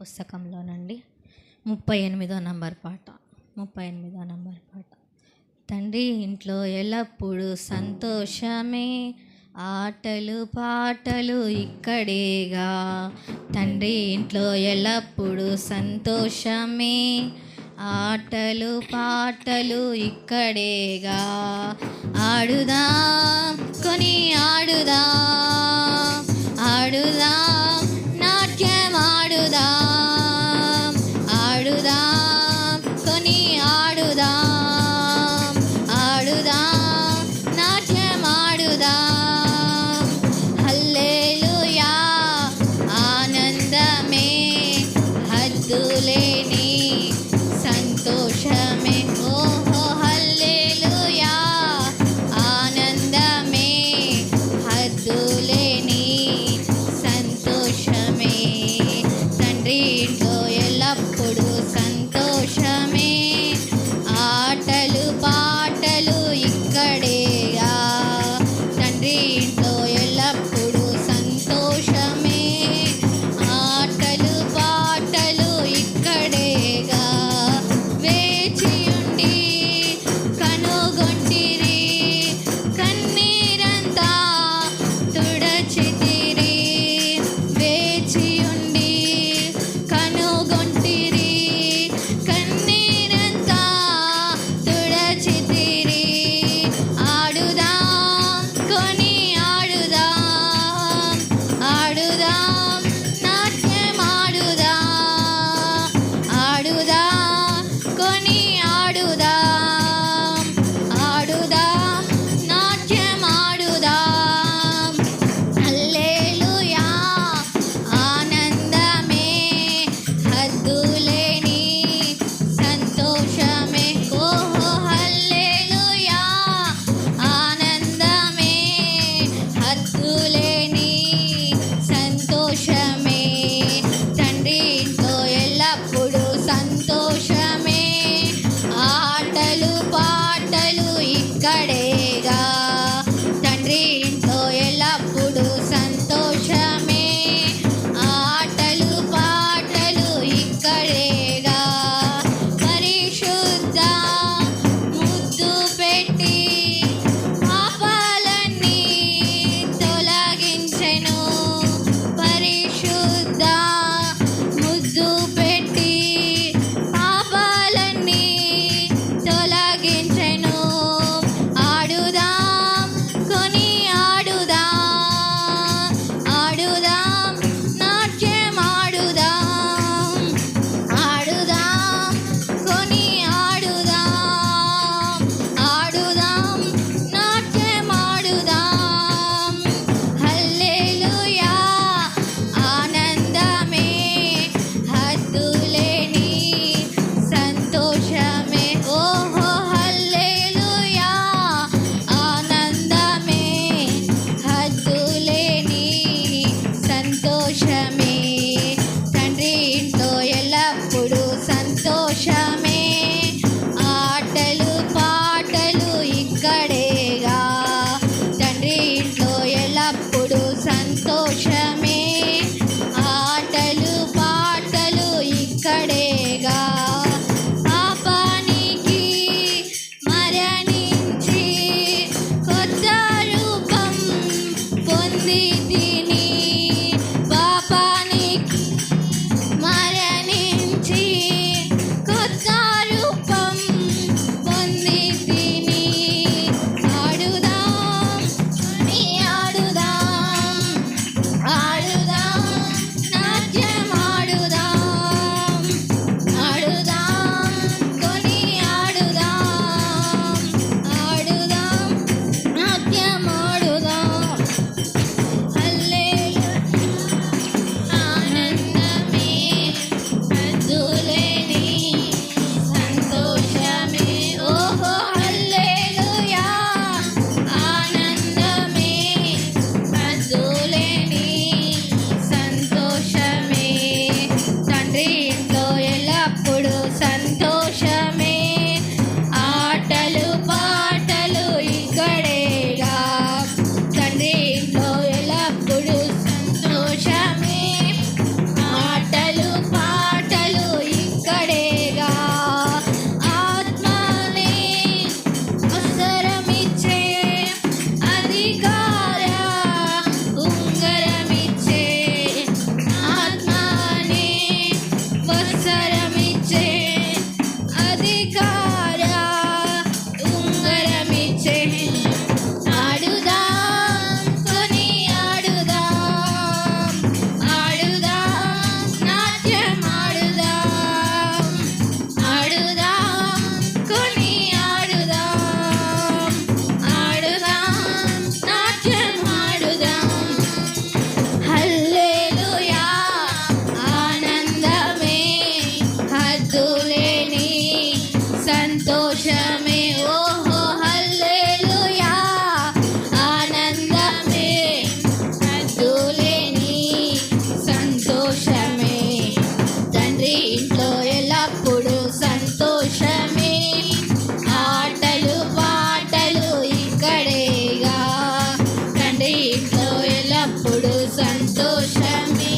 పుస్తకంలోనండి. ముప్పై ఎనిమిదో నంబర్ పాట. ముప్పై ఎనిమిదో నంబర్ పాట. తండ్రి ఇంట్లో ఎల్లప్పుడూ సంతోషమే. ఆటలు పాటలు ఇక్కడేగా. తండ్రి ఇంట్లో ఎల్లప్పుడూ సంతోషమే. ఆటలు పాటలు ఇక్కడేగా. ఆడుదాం తండ్రి ఎప్పుడు సంతోషమే.